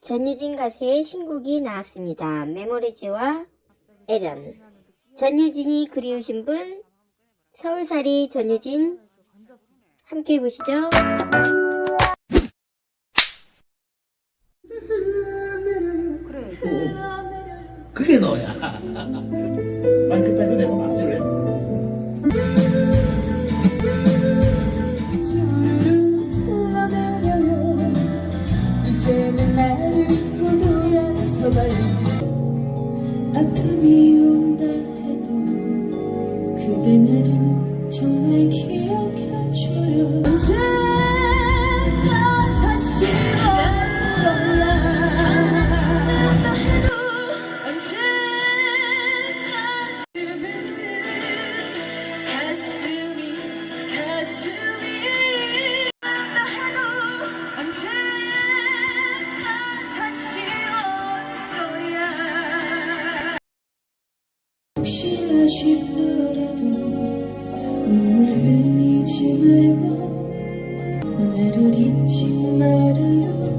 전유진 가수의 신곡이 나왔습니다. 메모리즈와 에런. 전유진이 그리우신 분, 서울살이 전유진. 함께 보시죠. 그게 너야. 마이크 빼도 되고 아픔이 온다 해도 그대 나를 정말 기억해줘요 혹시나 싶더라도 눈물 흘리지 말고 나를 잊지 말아요